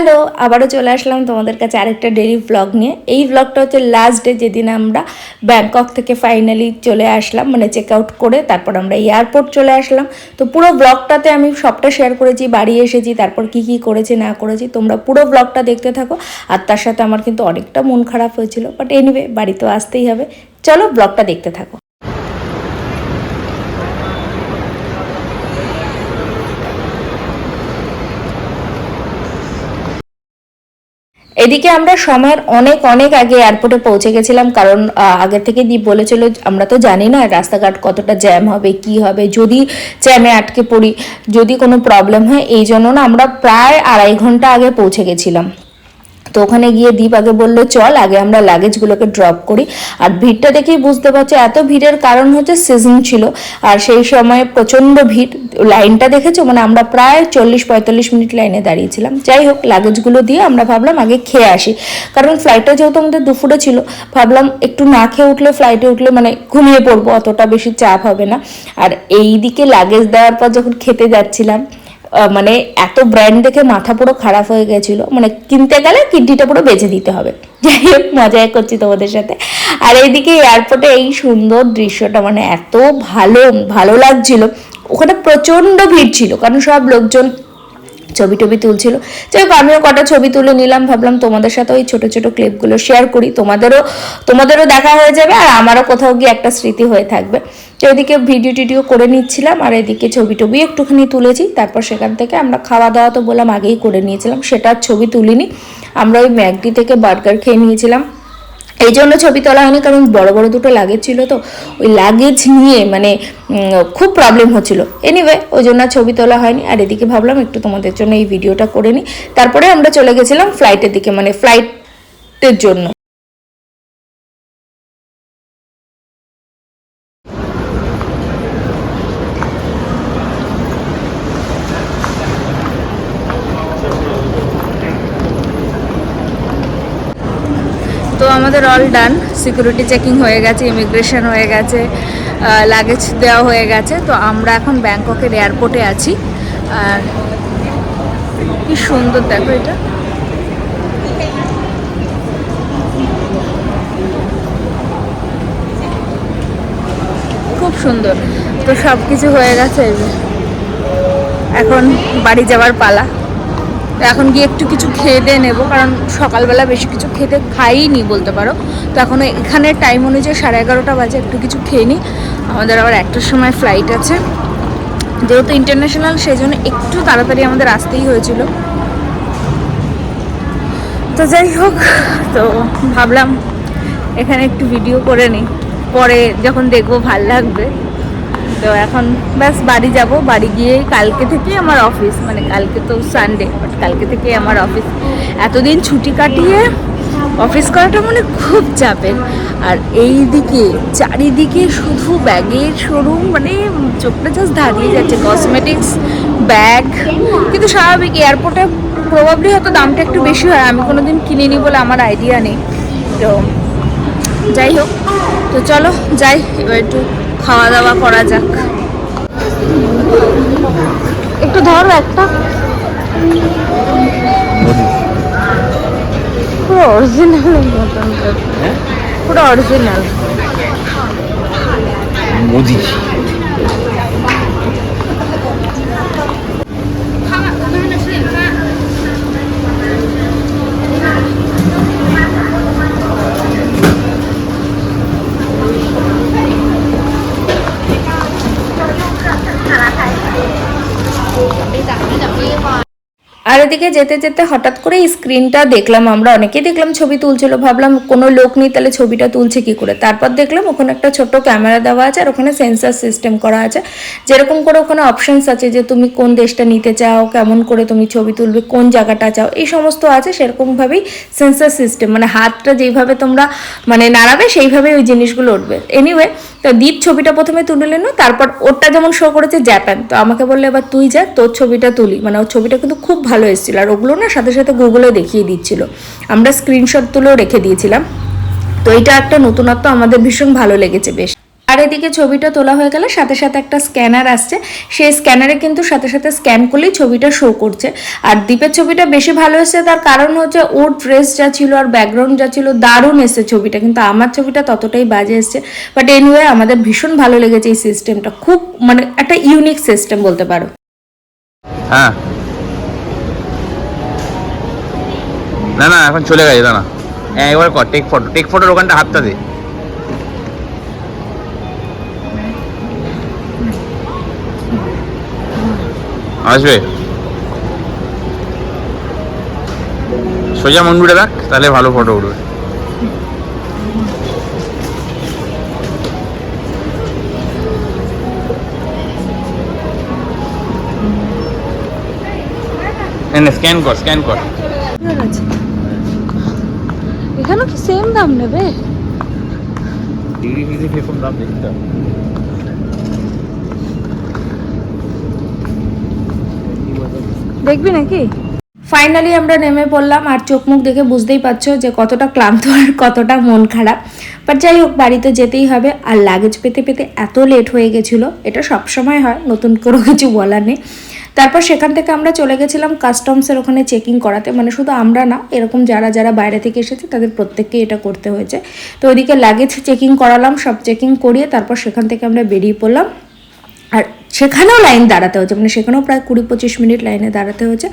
Hello, আবারও চলে আসলাম তোমাদের কাছে আরেকটা ডেলি ব্লগ নিয়ে। এই ব্লগটা হচ্ছে লাস্ট ডে যেদিন আমরা ব্যাংকক থেকে ফাইনালি চলে আসলাম মানে চেক আউট করে তারপর আমরা এয়ারপোর্ট চলে আসলাম। তো পুরো ব্লগটাতে আমি সবটা শেয়ার করেছি, বাড়ি এসেছি, তারপর কি কি করেছি, না করেছি, তোমরা পুরো ব্লগটা দেখতে থাকো। আর তার সাথে আমার কিন্তু অনেকটা মন খারাপ হয়েছিল বাট এনিওয়ে বাড়ি তো আসতেই হবে। চলো ব্লগটা দেখতে থাকো। এদিকে আমরা সময়ের অনেক অনেক আগে এয়ারপোর্টে পৌঁছে গেছিলাম, কারণ আগে থেকে দীপ বলেছিল, আমরা তো জানি না রাস্তাঘাট কতটা জ্যাম হবে, কি হবে, যদি জ্যামে আটকে পড়ি, যদি কোনো প্রবলেম হয়, এই জন্য না আমরা প্রায় আড়াই ঘণ্টা আগে পৌঁছে গেছিলাম। তো ওখানে গিয়ে দীপ আগে বলল, চল, আগে আমরা লাগেজগুলোকে ড্রপ করি। আর ভিড়টা দেখেই বুঝতে পারছ, এত ভিড়ের কারণ হচ্ছে সিজন ছিল, আর সেই সময় প্রচণ্ড ভিড়। লাইনটা দেখেছ? মানে আমরা প্রায় চল্লিশ পঁয়তাল্লিশ মিনিট লাইনে দাঁড়িয়েছিলাম। যাই হোক লাগেজগুলো দিয়ে আমরা ভাবলাম আগে খেয়ে আসি। কারণ ফ্লাইটটা যেহেতু আমাদের দুপুরে ছিল, ভাবলাম একটু না খেয়ে উঠলে ফ্লাইটে উঠলে মানে ঘুমিয়ে পড়ব, অতটা বেশি চাপ হবে না। আর এই দিকে লাগেজ দেওয়ার পর যখন খেতে যাচ্ছিলাম মানে এত ব্র্যান্ড দেখে মাথা পুরো খারাপ হয়ে গেছিল। মানে কিনতে গেলে কিডনিটা পুরো বেঁচে দিতে হবে। যাই হোক মজাই করছি তোমাদের সাথে। আর এইদিকে এয়ারপোর্টে এই সুন্দর দৃশ্যটা মানে এত ভালো ভালো লাগছিল। ওখানে প্রচণ্ড ভিড় ছিল, কারণ সব লোকজন ছবি টবি তুলছিল। যাই হোক, আমিও কটা ছবি তুলে নিলাম। ভাবলাম তোমাদের সাথে ওই ছোট ছোট ক্লিপগুলো শেয়ার করি। তোমাদেরও তোমাদেরও দেখা হয়ে যাবে আর আমারও কোথাও গিয়ে একটা স্মৃতি হয়ে থাকবে। তো এদিকে ভিডিও টিডিও করে নিচ্ছিলাম আর এদিকে ছবি টবি একটুখানি তুলেছি। তারপর সেখান থেকে আমরা খাওয়া দাওয়া তো বললাম আগেই করে নিয়েছিলাম। সেটার ছবি তুলিনি। আমরা ওই ম্যাগডি থেকে বার্গার খেয়ে নিয়েছিলাম। এই জন্য ছবি তোলা হয়নি, কারণ বড় বড় দুটো লাগেজ ছিল তো। ওই লাগেজ নিয়ে মানে খুব প্রবলেম হচ্ছিল। এনিওয়ে ওই জন্য ছবি তোলা হয়নি। আর এদিকে ভাবলাম একটু তোমাদের জন্য এই ভিডিওটা করে নিই। তারপরে আমরা চলে গেছিলাম ফ্লাইটের দিকে মানে ফ্লাইটের জন্য। আমাদের অল ডান সিকিউরিটি চেকিং হয়ে গেছে ইমিগ্রেশন হয়ে গেছে লাগেজ দেওয়া হয়ে গেছে। তো আমরা এখন ব্যাংককের এয়ারপোর্টে আছি। আর কি সুন্দর, দেখো এটা। খুব সুন্দর। তো সব কিছু হয়ে গেছে। এখন বাড়ি যাওয়ার পালা। তো এখন গিয়ে একটু কিছু খেয়ে দিয়ে নেব, কারণ সকালবেলা বেশি কিছু খেতে খাইনি বলতে পারো। তো এখন এখানের টাইম অনুযায়ী সাড়ে এগারোটা বাজে, একটু কিছু খেয়ে নিই আমাদের আবার একটার সময় ফ্লাইট আছে। যেহেতু ইন্টারন্যাশনাল সেই জন্য একটু তাড়াতাড়ি আমাদের আসতেই হয়েছিল। তো যাই হোক, তো ভাবলাম এখানে একটু ভিডিও করে নিই পরে যখন দেখব ভালো লাগবে। তো এখন ব্যাস বাড়ি যাব। বাড়ি গিয়ে কালকে থেকে আমার অফিস মানে কালকে তো সানডে বাট কালকে থেকে আমার অফিস এতদিন ছুটি কাটিয়ে অফিস করাটা মানে খুব চাপের। আর এই দিকে, চারিদিকে শুধু ব্যাগের শোরুম মানে চোখটা জাস্ট দাঁড়িয়ে যাচ্ছে। কসমেটিক্স ব্যাগ কিন্তু স্বাভাবিক এয়ারপোর্টে প্রবাবলি হয়তো দামটা একটু বেশি হয়। আমি কোনোদিন কিনিনি বলে আমার আইডিয়া নেই। তো যাই হোক, তো চলো, যাই, এবার একটু খাওয়া দাওয়া করা যাক। একটু ধরো একটা। পুরো অরিজিনাল মতন পুরো অরিজিনাল 你想喝一 আর এদিকে যেতে যেতে হঠাৎ করে স্ক্রিনটা দেখলাম, আমরা অনেকেই দেখলাম ছবি তুলছিল, ভাবলাম কোনো লোক নেই, তাহলে ছবিটা তুলছে কি করে? তারপর দেখলাম ওখানে একটা ছোট ক্যামেরা দেওয়া আছে আর ওখানে সেন্সার সিস্টেম করা আছে। যেরকম করে ওখানে অপশনস আছে যে তুমি কোন দেশটা নিতে চাও, কেমন করে তুমি ছবি তুলবে, কোন জায়গাটা চাও, এই সমস্ত আছে সেরকমভাবেই সেন্সার সিস্টেম। মানে হাতটা যেইভাবে তোমরা মানে নাড়াবে, সেইভাবেই ওই জিনিসগুলো উঠবে। এনিওয়ে তো দ্বীপ ছবিটা প্রথমে তুলে নিল, তারপর ওরটা যেমন শো করেছে জাপান তো আমাকে বললে, এবার তুই যা, তোর ছবিটা তুলি। মানে ওর ছবিটা কিন্তু খুব ভালো এসেছিল। আর ওগুলো না সাথে সাথে গুগলে দেখিয়ে দিচ্ছিল। আমরা স্ক্রিনশট তুলেও রেখে দিয়েছিলাম। তো এটা একটা নতুনত্ব, আমাদের ভীষণ ভালো লেগেছে বেশ। আর এদিকে ছবিটা তোলা হয়ে গেলে সাথে সাথে একটা স্ক্যানার আসছে। সেই স্ক্যানারে কিন্তু সাথে সাথে স্ক্যান করলেই ছবিটা শো করছে। আর দ্বীপের ছবিটা বেশি ভালো এসেছে, তার কারণ হচ্ছে ওর ড্রেস যা ছিল আর ব্যাকগ্রাউন্ড যা ছিল দারুণ এসেছে ছবিটা। কিন্তু আমার ছবিটা ততটাই বাজে এসছে। বাট এনিওয়ে আমাদের ভীষণ ভালো লেগেছে এই সিস্টেমটা খুব মানে একটা ইউনিক সিস্টেম বলতে পারো। হ্যাঁ। না না, এখন চলে গেছে, দাঁড়া। হ্যাঁ এবার কর টেক ফটো টেক ফটোর ওখানটা হাতটা দে। আসবে? সোজা মন্ডুরে রাখ, তাহলে ভালো ফটো উঠবে। স্ক্যান কর স্ক্যান কর। এখানেও কি সেম দাম নেবে? ডিগ্রি ফিগ্রি কীরকম দাম দেখতে হবে। দেখবি নাকি? ফাইনালি আমরা নেমে পড়লাম আর চোখ মুখ দেখে বুঝতেই পারছ যে কতটা ক্লান্ত আর কতটা মন খারাপ। বাট যাই হোক বাড়িতে যেতেই হবে আর লাগেজ পেতে পেতে এত লেট হয়ে গেছিল এটা সবসময় হয় নতুন করে কিছু বলার নেই। তারপর সেখান থেকে আমরা চলে গেছিলাম কাস্টমসের ওখানে চেকিং করাতে। মানে শুধু আমরা না, এরকম যারা যারা বাইরে থেকে এসেছে, তাদের প্রত্যেককে এটা করতে হয়েছে। তো ওইদিকে লাগেজ চেকিং করালাম, সব চেকিং করিয়ে তারপর সেখান থেকে আমরা বেরিয়ে পড়লাম। আর সেখানেও লাইন দাঁড়াতে হয়েছে মানে সেখানেও প্রায় কুড়ি পঁচিশ মিনিট লাইনে দাঁড়াতে হয়েছে।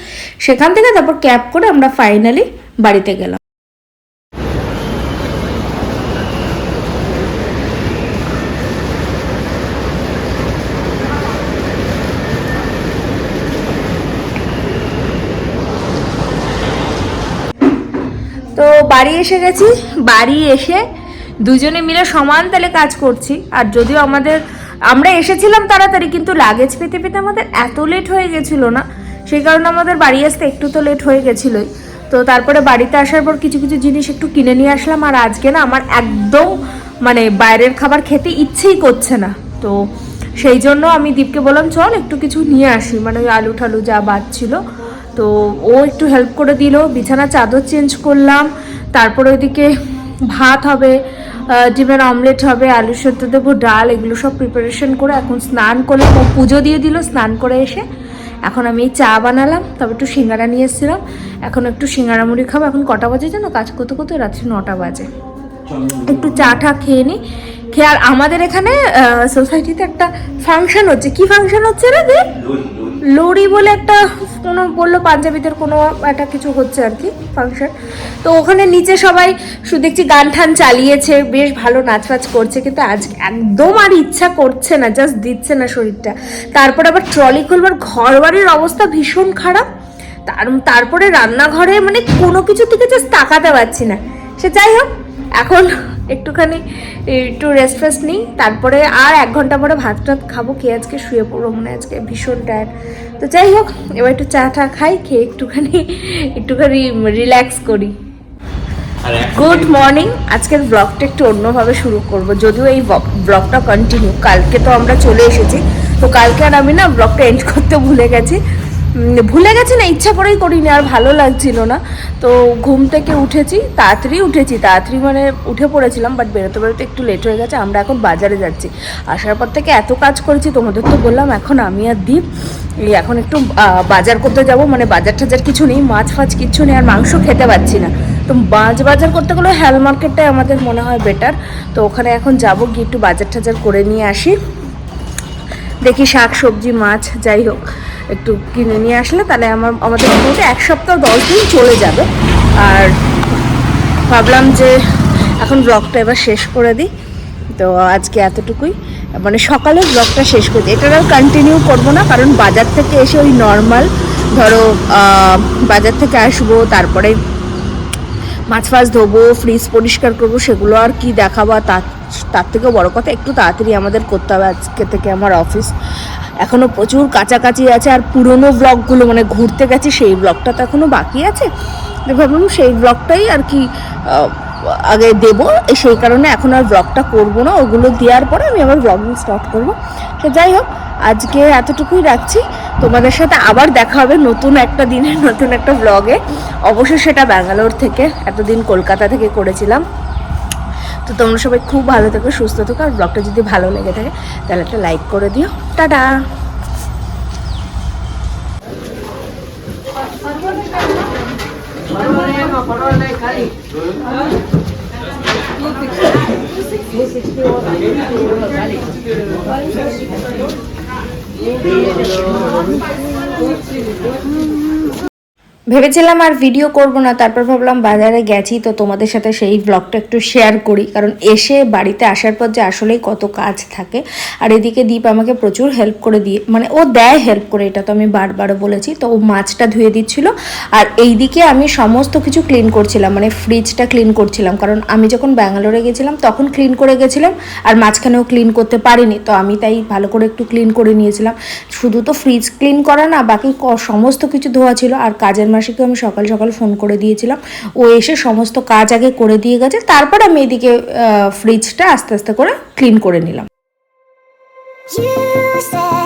সেখান থেকে তারপর ক্যাব করে আমরা ফাইনালি বাড়িতে গেলাম তো বাড়ি এসে গেছি, বাড়ি এসে দুজনে মিলে সমান তালে কাজ করছি। আর যদিও আমাদের, আমরা এসেছিলাম তাড়াতাড়ি, কিন্তু লাগেজ পেতে পেতে আমাদের এত লেট হয়ে গেছিল না। সেই কারণে আমাদের বাড়ি আসতে একটু তো লেট হয়ে গেছিলোই। তো তারপরে বাড়িতে আসার পর কিছু কিছু জিনিস একটু কিনে নিয়ে আসলাম, আর আজকে না আমার একদম মানে বাইরের খাবার খেতে ইচ্ছেই করছে না। তো সেই জন্য আমি দীপকে বললাম, চল একটু কিছু নিয়ে আসি। মানে ওই আলু টালু যা বাদ তো ও একটু হেল্প করে দিল। বিছানা চাদর চেঞ্জ করলাম। তারপরে ওইদিকে ভাত হবে ডিমের অমলেট হবে, আলু সেদ্ধ দেবো, ডাল, এগুলো সব প্রিপারেশন করে এখন স্নান করলাম। ও পুজো দিয়ে দিল, স্নান করে এসে। এখন আমি চা বানালাম, তবে একটু সিঙ্গারা নিয়ে এসেছিলাম। এখন একটু সিঙ্গারা মুড়ি খাব। এখন কটা বাজে জানো? কাজ করতে করতে রাত্রি নটা বাজে। একটু চা টা খেয়ে নিই খেয়ে আর আমাদের এখানে সোসাইটিতে একটা ফাংশন হচ্ছে। কি ফাংশন হচ্ছে রে লোরি বলে একটা কোনো বলল, পাঞ্জাবিদের কোনো একটা কিছু হচ্ছে আর কি ফাংশন তো ওখানে নিচে সবাই শুধু দেখছি গান ঠান চালিয়েছে, বেশ ভালো নাচ ফাচ করছে, কিন্তু আজ একদম আর ইচ্ছা করছে না জাস্ট দিচ্ছে না শরীরটা। তারপর আবার ট্রলি খুলবার ঘর বাড়ির অবস্থা ভীষণ খারাপ। তার, তারপরে রান্নাঘরে মানে কোনো কিছু থেকে জাস্ট তাকাতে পারছি না। সে যাই হোক, এখন একটুখানি একটু রেস্ট ফেস্ট নিই তারপরে আর এক ঘণ্টা পরে ভাত টাত খাব খেয়ে আজকে শুয়ে পড়ব মানে আজকে ভীষণ টায়ার্ড তো যাই হোক এবার একটু চা টা খাই খেয়ে একটুখানি একটুখানি রিল্যাক্স করি। গুড মর্নিং আজকের ব্লগটা একটু অন্যভাবে শুরু করব যদিও এই ব্লগটা কন্টিনিউ কালকে তো আমরা চলে এসেছি তো কালকে আর আমি না ব্লগটা এন্ড করতে ভুলে গেছি। ভুলে গেছি না, ইচ্ছা করেই করিনি, আর ভালো লাগছিল না। তো ঘুম থেকে উঠেছি, তাড়াতাড়ি উঠেছি, তাড়াতাড়ি মানে উঠে পড়েছিলাম বাট বেরোতে বেরোতে একটু লেট হয়ে গেছে, আমরা এখন বাজারে যাচ্ছি। আসার পর থেকে এত কাজ করেছি, তোমাদের তো বললাম, এখন আমি আর এই এখন একটু বাজার করতে যাব মানে বাজার টাজার কিছু নেই, মাছ ফাছ কিছু নেই, আর মাংস খেতে পাচ্ছি না। তো মাছ বাজার করতে গেলে হ্যাল মার্কেটটাই আমাদের মনে হয় বেটার তো ওখানে এখন যাব, গিয়ে একটু বাজার টাজার করে নিয়ে আসি। দেখি শাক, সবজি, মাছ, যাই হোক, একটু কিনে নিয়ে আসলে তাহলে আমার, আমাদের মোটামুটি এক সপ্তাহ দশ দিন চলে যাবে। আর ভাবলাম যে এখন ব্লগটা এবার শেষ করে দিই। তো আজকে এতটুকুই। মানে সকালে ব্লগটা শেষ করে দিই। এটা আর কন্টিনিউ করব না, কারণ বাজার থেকে এসে ওই নর্মাল ধরো বাজার থেকে আসব, তারপরে মাছ ফাছ ধোবো ফ্রিজ পরিষ্কার করব, সেগুলো আর কি দেখাবো তার তার থেকেও বড় কথা, একটু তাড়াতাড়ি আমাদের করতে হবে আজকে থেকে আমার অফিস এখনও প্রচুর কাছাকাছি আছে আর পুরনো ব্লগগুলো মানে ঘুরতে গেছি সেই ব্লগটা তো এখনও বাকি আছে। ভাবলাম সেই ব্লগটাই আর কি আগে দেবো। সেই কারণে এখন আর ব্লগটা করব না, ওগুলো দেওয়ার পরে আমি আবার ব্লগিং স্টার্ট করব। তো যাই হোক, আজকে এতটুকুই রাখছি। তোমাদের সাথে আবার দেখা হবে নতুন একটা দিনে, নতুন একটা ব্লগে অবশ্যই সেটা ব্যাঙ্গালোর থেকে, এতদিন কলকাতা থেকে করেছিলাম। তো তোমরা সবাই খুব ভালো থেকো, সুস্থ থেকো, আর ব্লগটা যদি ভালো লেগে থাকে, তাহলে একটা লাইক করে দিও। টাটা! ভেবেছিলাম আর ভিডিও করব না, তারপর ভাবলাম বাজারে গেছি, তো তোমাদের সাথে সেই ব্লগটা একটু শেয়ার করি। কারণ এসে বাড়িতে আসার পর যে আসলেই কত কাজ থাকে, আর এদিকে দীপ আমাকে প্রচুর হেল্প করে দিয়ে মানে ও দেয় হেল্প করে, এটা তো আমি বারবার বলেছি, তো ও মাছটা ধুয়ে দিচ্ছিল, আর এইদিকে আমি সমস্ত কিছু ক্লিন করছিলাম মানে ফ্রিজটা ক্লিন করছিলাম, কারণ আমি যখন ব্যাঙ্গালোরে গেছিলাম, তখন ক্লিন করে গেছিলাম, আর মাঝখানেও ক্লিন করতে পারিনি, তো আমি তাই ভালো করে একটু ক্লিন করে নিয়েছিলাম। শুধু তো ফ্রিজ ক্লিন করা না, বাকি সমস্ত কিছু ধোয়া ছিল, আর কাজের মাসিকে আমি সকাল সকাল ফোন করে দিয়েছিলাম। ও এসে সমস্ত কাজ আগে করে দিয়ে গেছে, তারপর আমি এদিকে ফ্রিজটা আস্তে আস্তে করে ক্লিন করে নিলাম। You said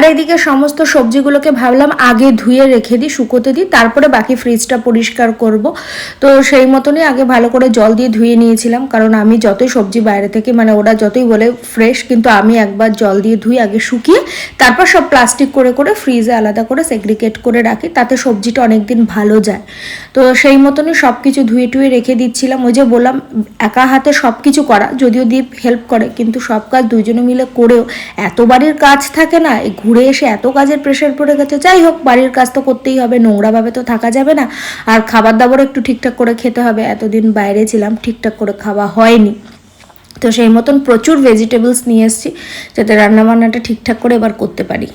আর এদিকে সমস্ত সবজিগুলোকে ভাবলাম আগে ধুয়ে রেখে দিই, শুকোতে দিই, তারপরে বাকি ফ্রিজটা পরিষ্কার করব। তো সেই মতনই আগে ভালো করে জল দিয়ে ধুয়ে নিয়েছিলাম, কারণ আমি যতই সবজি বাইরে থেকে মানে ওরা যতই বলে ফ্রেশ কিন্তু আমি একবার জল দিয়ে ধুই, আগে শুকিয়ে তারপর সব প্লাস্টিক করে করে ফ্রিজে আলাদা করে সেগ্রিগেট করে রাখি, তাতে সবজিটা অনেক দিন ভালো যায়। তো সেই মতনই সব কিছু ধুয়ে টুয়ে রেখে দিচ্ছিলাম। ওই যে বললাম, একা হাতে সব কিছু করা, যদিও দীপ হেল্প করে, কিন্তু সব কাজ দুজনে মিলে করেও এত বাড়ির কাজ থাকে না ঘুরে এসে এত কাজের প্রেশার পড়ে গেছে। যাই হোক, বাড়ির কাজ তো করতেই হবে, নোংরাভাবে তো থাকা যাবে না। আর খাবার দাবার একটু ঠিকঠাক করে খেতে হবে, এতদিন বাইরে ছিলাম, ঠিকঠাক করে খাওয়া হয়নি। তো সেই মতন প্রচুর ভেজিটেবলস নিয়ে এসেছি, যাতে রান্নাবান্নাটা ঠিকঠাক করে এবার করতে পারি।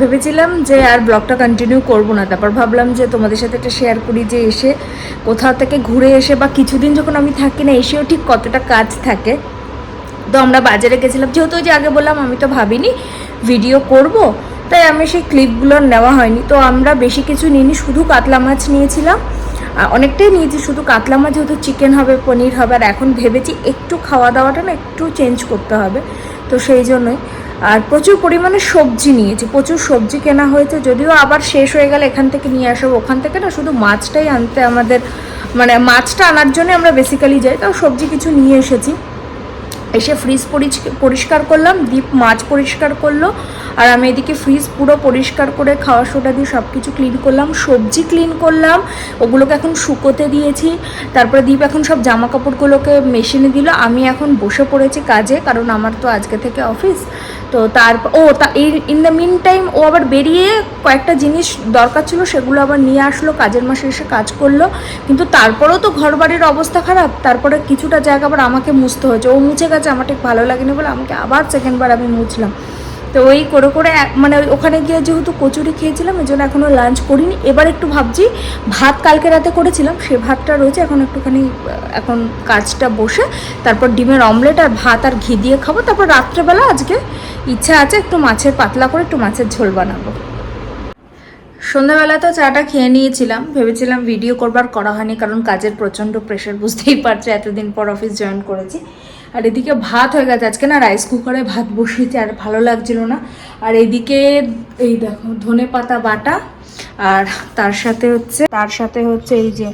ভেবেছিলাম যে আর ব্লগটা কন্টিনিউ করব না। তারপর ভাবলাম যে তোমাদের সাথে একটা শেয়ার করি যে এসে কোথাও থেকে ঘুরে এসে বা কিছুদিন যখন আমি থাকি না, এসেও ঠিক কতটা কাজ থাকে। তো আমরা বাজারে গেছিলাম। যেহেতু যে আগে বললাম, আমি তো ভাবিনি ভিডিও করব, তাই আমি সেই ক্লিপগুলো নেওয়া হয়নি। তো আমরা বেশি কিছু নিইনি, শুধু কাতলা মাছ নিয়েছিলাম। অনেকটাই নিয়েছি, শুধু কাতলা মাছ, যেহেতু চিকেন হবে, পনির হবে। আর এখন ভেবেছি একটু খাওয়া দাওয়াটা না একটু চেঞ্জ করতে হবে। তো সেই জন্যই। আর প্রচুর পরিমাণে সবজি নিয়েছি প্রচুর সবজি কেনা হয়েছে, যদিও আবার শেষ হয়ে গেলে এখান থেকে নিয়ে আসব। ওখান থেকে না শুধু মাছটাই আনতে আমাদের মানে মাছটা আনার জন্য আমরা বেসিক্যালি যাই, তাও সবজি কিছু নিয়ে এসেছি। এসে ফ্রিজ পরিষ্কার করলাম দীপ মাছ পরিষ্কার করল, আর আমি এদিকে ফ্রিজ পুরো পরিষ্কার করে খাওয়া সোডা দিয়ে সব কিছু ক্লিন করলাম, সবজি ক্লিন করলাম, ওগুলোকে এখন শুকোতে দিয়েছি, তারপরে দীপ এখন সব জামা কাপড়গুলোকে মেশিনে দিল, আমি এখন বসে পড়েছি কাজে, কারণ আমার তো আজকে থেকে অফিস তো তারপর ও তা এই ইন দ্য মিন টাইম ও আবার বেরিয়ে কয়েকটা জিনিস দরকার ছিল, সেগুলো আবার নিয়ে আসলো, কাজের মাসে এসে কাজ করল, কিন্তু তারপরেও তো ঘর বাড়ির অবস্থা খারাপ, তারপরে কিছুটা জায়গা আবার আমাকে মুছতে হয়েছে, ও মুছে গেছে আমার ঠিক ভালো লাগেনি বলে আমাকে আবার সেকেন্ডবার আমি মুছলাম। তো ওই করে করে মানে ওখানে গিয়ে যেহেতু কচুরি খেয়েছিলাম, এই জন্য এখনও লাঞ্চ করিনি। এবার একটু ভাবছি, ভাত কালকে রাতে করেছিলাম, সে ভাতটা রয়েছে, এখন একটুখানি এখন কাজটা বসে, তারপর ডিমের অমলেট আর ভাত আর ঘি দিয়ে খাব। তারপর রাত্রেবেলা আজকে ইচ্ছা আছে একটু মাছের পাতলা করে একটু মাছের ঝোল বানাবো। সন্ধ্যাবেলা তো চাটা খেয়ে নিয়েছিলাম, ভেবেছিলাম ভিডিও করবার করা হয়নি, কারণ কাজের প্রচণ্ড প্রেশার বুঝতেই পারছে, এতদিন পর অফিস জয়েন করেছি। আর এদিকে ভাত হয়ে গেছে। আজকে না রাইস কুকারে ভাত বসিয়েছি, আর ভালো লাগছিল না। আর এদিকে এই দেখো, ধনে পাতা বাটা, আর তার সাথে হচ্ছে, তার সাথে হচ্ছে এই যে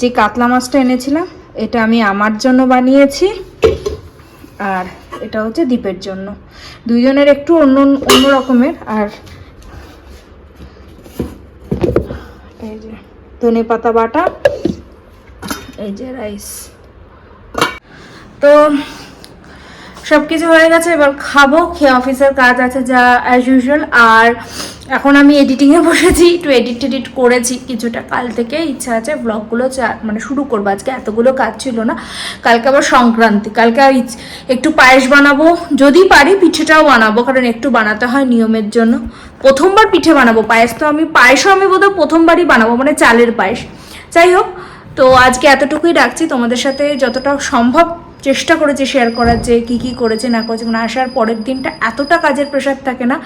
যে কাতলা মাছটা এনেছিলাম, এটা আমি আমার জন্য বানিয়েছি, আর এটা হচ্ছে দ্বীপের জন্য। দুইজনের একটু অন্য অন্য রকমের, আর এই যে ধনে পাতা বাটা, এই যে রাইস তো সব কিছু হয়ে গেছে, এবার খাব, খেয়ে অফিসের কাজ আছে যা অ্যাজ ইউজুয়াল আর এখন আমি এডিটিংয়ে বসেছি, একটু এডিট টেডিট করেছি, কিছুটা কাল থেকে ইচ্ছা আছে ব্লগগুলো মানে শুরু করব, আজকে এতগুলো কাজ ছিল না, কালকে আবার সংক্রান্তি, কালকে আর একটু পায়েস বানাবো, যদি পারি পিঠেটাও বানাবো, কারণ একটু বানাতে হয় নিয়মের জন্য, প্রথমবার পিঠে বানাবো, পায়েস তো আমি, পায়েসও আমি বোধহয় প্রথমবারই বানাবো মানে চালের পায়েস, যাই হোক, তো আজকে এতটুকুই রাখছি, তোমাদের সাথে যতটা সম্ভব চেষ্টা করেছি শেয়ার করার যে কী কী করেছে, না করেছে মানে আসার পরের দিনটা এতটা কাজের প্রেশার থাকে না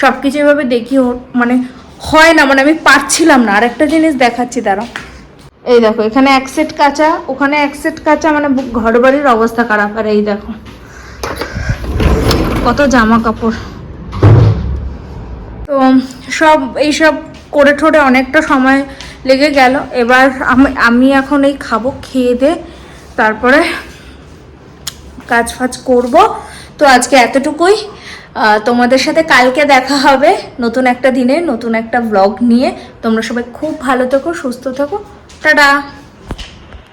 সব কিছু এভাবে দেখি মানে হয় না মানে আমি পারছিলাম না। আর একটা জিনিস দেখাচ্ছি তারা এই দেখো, এখানে এক সেট কাঁচা, ওখানে এক সেট কাঁচা মানে ঘর বাড়ির অবস্থা খারাপ। আর এই দেখো, কত জামা কাপড়। তো সব, এইসব করে ঠোরে অনেকটা সময় লেগে গেল। এবার আমি আমি এখন এই খাব, খেয়ে দে, তারপরে কাজ ফাজ করব। তো আজকে এতটুকুই। তোমাদের সাথে কালকে দেখা হবে নতুন একটা দিনে, নতুন একটা ব্লগ নিয়ে। তোমরা সবাই খুব ভালো থেকো, সুস্থ থাকো। টাটা!